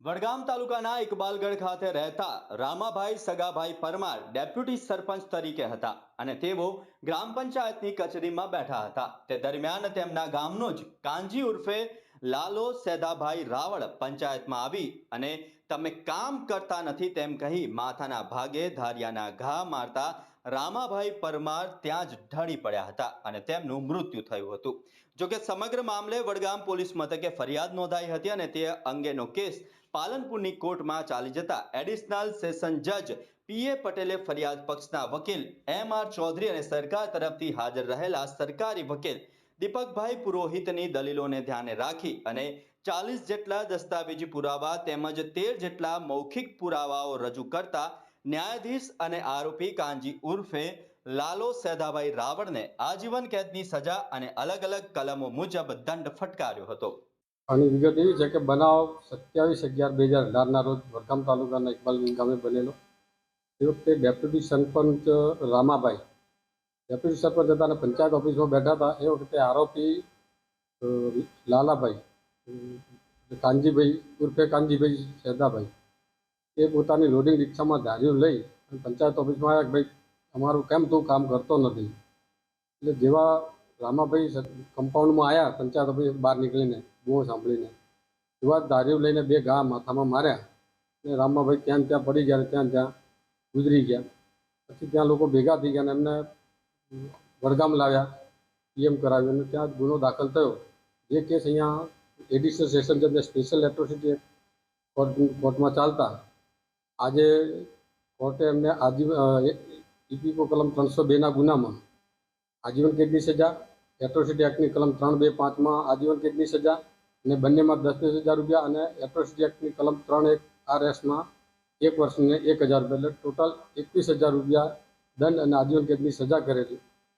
વડગામ તાલુકાના ઇકબાલગઢ ખાતે રહેતા રામાભાઈ સગાભાઈ પરમાર ડેપ્યુટી સરપંચ તરીકે હતા અને તેઓ ગ્રામ પંચાયતની કચેરીમાં બેઠા હતા. તે દરમિયાન તેમના ગામનો જ કાંજી ઉર્ફે લાલો સેદાભાઈ રાવળ પંચાયતમાં આવી અને તમે કામ કરતા નથી તેમ કહી માથાના ભાગે ધારિયાના ઘા મારતા રામાભાઈ પરમાર ત્યાં જ ઢળી પડ્યા હતા અને તેમનું મૃત્યુ થયું હતું. જોકે સમગ્ર મામલે વડગામ પોલીસ મથકે ફરિયાદ નોંધાઈ હતી અને તે અંગેનો કેસ પાલનપુરની કોર્ટમાં ચાલી જતા એડિશનલ સેશન જજ પીએ પટેલે ફરિયાદ પક્ષના વકીલ એમ આર ચૌધરી અને સરકાર તરફથી હાજર રહેલા સરકારી વકીલ દીપકભાઈ પુરોહિતની દલીલોને ધ્યાને રાખી અને ચાલીસ જેટલા દસ્તાવેજી પુરાવા તેમજ તેર જેટલા મૌખિક પુરાવાઓ રજૂ કરતા ન્યાયાધીશ અને આરોપી કાંજી ઉર્ફે લાલો સેદાભાઈ રાવળને આજીવન કેદની સજા અને અલગ અલગ કલમો મુજબ દંડ ફટકાર્યો હતો. આની વિગત એવી છે કે બનાવ સત્યાવીસ અગિયાર બે હજાર અઢારના રોજ વડગામ તાલુકાના ઇકબાલગંજ ગામે બનેલો. એ વખતે ડેપ્યુટી સરપંચ રામાભાઈ ડેપ્યુટી સરપંચ હતા અને પંચાયત ઓફિસમાં બેઠા હતા. એ વખતે આરોપી લાલાભાઈ કાનજીભાઈ ઉર્ફે કાનજીભાઈ શેદાભાઈ એ પોતાની લોડિંગ રિક્ષામાં ધાર્યું લઈ અને પંચાયત ઓફિસમાં આવ્યા ભાઈ, અમારું કેમ તું કામ કરતો નથી? એટલે જેવા રામાભાઈ કમ્પાઉન્ડમાં આવ્યા પંચાયત ઓફિસ બહાર નીકળીને બૂમો સાંભળીને, એવા ધાર્યું લઈને બે ઘા માથામાં માર્યા અને રામાભાઈ ત્યાં ત્યાં પડી ગયા ત્યાં ત્યાં ગુજરી ગયા. પછી ત્યાં લોકો ભેગા થઈ ગયા અને એમને વડગામ લાવ્યા, પીએમ કરાવ્યું અને ત્યાં ગુનો દાખલ થયો. જે કેસ અહીંયા એડિશનલ સેશન જજને સ્પેશિયલ એટ્રોસિટી કોર્ટ કોર્ટમાં ચાલતા. આજે કોર્ટે એમને આજીવ ઇપીકો કલમ ત્રણસો બેના ગુનામાં આજીવન કેદની સજા એટ્રોસિટી એક્ટની કલમ ત્રણ બે પાંચમાં આજીવન કેદની સજા અને બંનેમાં દસ દસ હજાર રૂપિયા અને એટ્રોસિટી એક્ટની કલમ ત્રણ એક આર એસમાં એક વર્ષને એક હજાર રૂપિયા એટલે ટોટલ એકવીસ હજાર રૂપિયા દંડ અને આજીવન કેદની સજા કરેલી.